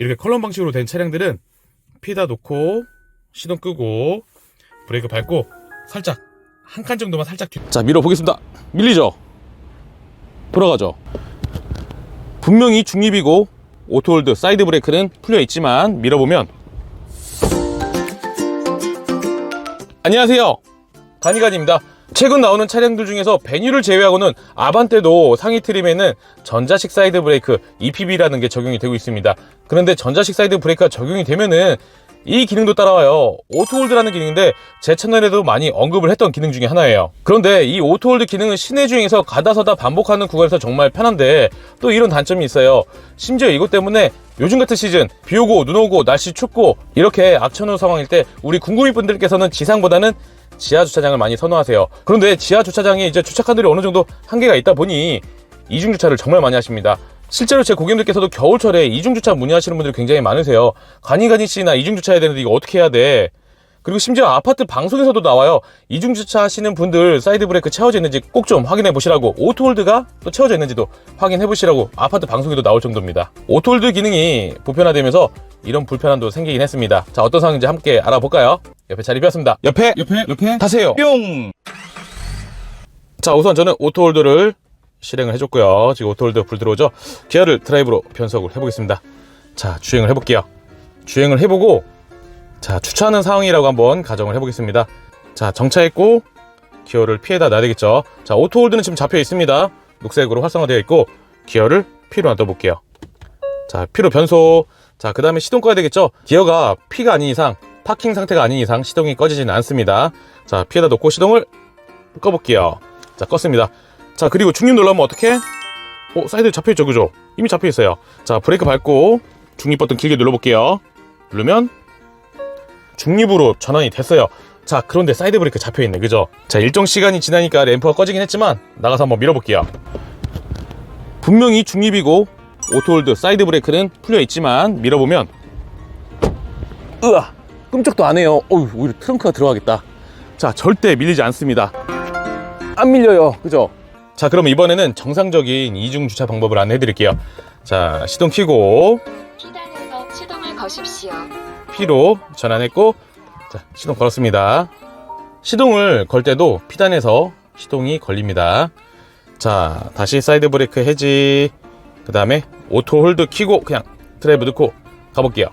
이렇게 컬럼 방식으로 된 차량들은 피다 놓고 시동 끄고 브레이크 밟고 살짝 한 칸 정도만 살짝 뒤... 자 밀어보겠습니다. 밀리죠? 돌아가죠? 분명히 중립이고 오토홀드 사이드 브레이크는 풀려 있지만 밀어보면. 안녕하세요. 가니가니입니다 최근 나오는 차량들 중에서 베뉴를 제외하고는 아반떼도 상위 트림에는 전자식 사이드 브레이크 EPB라는 게 적용이 되고 있습니다. 그런데 전자식 사이드 브레이크가 적용이 되면은 이 기능도 따라와요. 오토홀드라는 기능인데 제 채널에도 많이 언급을 했던 기능 중에 하나예요. 그런데 이 오토홀드 기능은 시내 주행에서 가다서다 반복하는 구간에서 정말 편한데 또 이런 단점이 있어요. 심지어 이것 때문에 요즘 같은 시즌 비 오고 눈 오고 날씨 춥고 이렇게 악천후 상황일 때 우리 궁금이 분들께서는 지상보다는 지하 주차장을 많이 선호하세요 그런데 지하 주차장에 이제 주차 칸들이 어느 정도 한계가 있다 보니 이중 주차를 정말 많이 하십니다 실제로 제 고객님들께서도 겨울철에 이중주차 문의하시는 분들이 굉장히 많으세요. 가니가니 씨나 이중주차 해야 되는데 이거 어떻게 해야 돼? 그리고 심지어 아파트 방송에서도 나와요. 이중주차 하시는 분들 사이드 브레이크 채워져 있는지 꼭 좀 확인해 보시라고 오토홀드가 또 채워져 있는지도 확인해 보시라고 아파트 방송에도 나올 정도입니다. 오토홀드 기능이 보편화되면서 이런 불편함도 생기긴 했습니다. 자 어떤 상황인지 함께 알아볼까요? 옆에 자리 비었습니다. 옆에? 옆에? 옆에? 타세요. 뿅! 자 우선 저는 오토홀드를 실행을 해줬고요. 지금 오토홀드 불 들어오죠? 기아를 드라이브로 변속을 해보겠습니다. 자 주행을 해볼게요. 주행을 해보고 자 주차하는 상황이라고 한번 가정을 해보겠습니다. 자 정차했고 기어를 피해다 놔야 되겠죠? 자 오토홀드는 지금 잡혀 있습니다. 녹색으로 활성화되어 있고 기어를 P로 놔둬볼게요. 자 P로 변속. 자 그 다음에 시동 꺼야 되겠죠? 기어가 P가 아닌 이상 파킹 상태가 아닌 이상 시동이 꺼지지는 않습니다. 자 P에다 놓고 시동을 꺼볼게요. 자 껐습니다. 자 그리고 중립 눌러면 어떻게? 어 사이드 잡혀있죠 그죠? 이미 잡혀있어요. 자 브레이크 밟고 중립 버튼 길게 눌러볼게요. 누르면 중립으로 전환이 됐어요. 자 그런데 사이드 브레이크 잡혀있네 그죠? 자 일정 시간이 지나니까 램프가 꺼지긴 했지만 나가서 한번 밀어볼게요. 분명히 중립이고 오토홀드 사이드 브레이크는 풀려있지만 밀어보면 으아 끔찍도 안 해요. 어우 오히려 트렁크가 들어가겠다. 자 절대 밀리지 않습니다. 안 밀려요. 그죠? 자 그럼 이번에는 정상적인 이중 주차 방법을 안내해 드릴게요. 자 시동 켜고 피단에서 시동을 거십시오. P로 전환했고 자 시동 걸었습니다. 시동을 걸 때도 피단에서 시동이 걸립니다. 자 다시 사이드 브레이크 해지. 그 다음에 오토 홀드 키고 그냥 드라이브 넣고 가볼게요.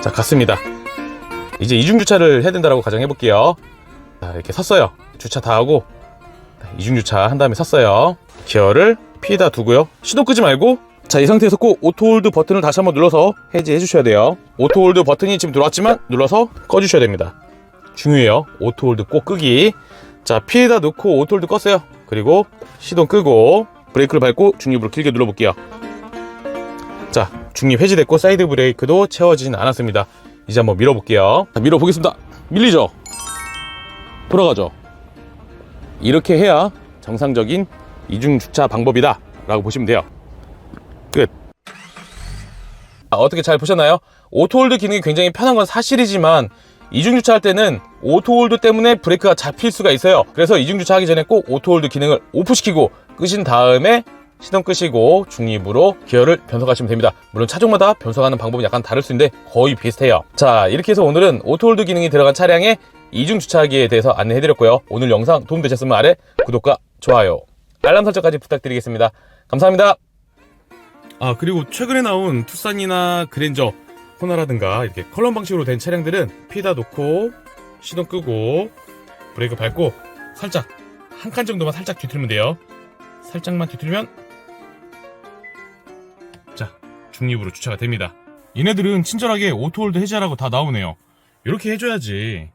자 갔습니다 이제 이중 주차를 해야 된다고 가정해 볼게요. 자 이렇게 섰어요. 주차 다 하고. 이중 주차 한 다음에 섰어요. 기어를 P에다 두고요. 시동 끄지 말고. 자 이 상태에서 꼭 오토홀드 버튼을 다시 한번 눌러서 해지해 주셔야 돼요. 오토홀드 버튼이 지금 들어왔지만 눌러서 꺼 주셔야 됩니다. 중요해요. 오토홀드 꼭 끄기. 자 P에다 놓고 오토홀드 껐어요. 그리고 시동 끄고 브레이크를 밟고 중립으로 길게 눌러볼게요. 자 중립 해지됐고 사이드 브레이크도 채워지진 않았습니다 이제 한번 밀어볼게요. 자 밀어보겠습니다. 밀리죠? 돌아가죠? 이렇게 해야 정상적인 이중 주차 방법이다 라고 보시면 돼요. 끝. 아, 어떻게 잘 보셨나요? 오토홀드 기능이 굉장히 편한 건 사실이지만 이중 주차할 때는 오토홀드 때문에 브레이크가 잡힐 수가 있어요. 그래서 이중 주차하기 전에 꼭 오토홀드 기능을 오프시키고 끄신 다음에 시동 끄시고 중립으로 기어를 변속하시면 됩니다. 물론 차종마다 변속하는 방법은 약간 다를 수 있는데 거의 비슷해요. 자 이렇게 해서 오늘은 오토홀드 기능이 들어간 차량의 이중 주차하기에 대해서 안내해드렸고요. 오늘 영상 도움되셨으면 아래 구독과 좋아요 알람 설정까지 부탁드리겠습니다. 감사합니다. 아 그리고 최근에 나온 투싼이나 그랜저 호나라든가 이렇게 컬럼 방식으로 된 차량들은 피다 놓고 시동 끄고 브레이크 밟고 살짝 한 칸 정도만 살짝 뒤틀면 돼요. 살짝만 뒤틀면 자 중립으로 주차가 됩니다. 얘네들은 친절하게 오토홀드 해제하라고 다 나오네요. 이렇게 해줘야지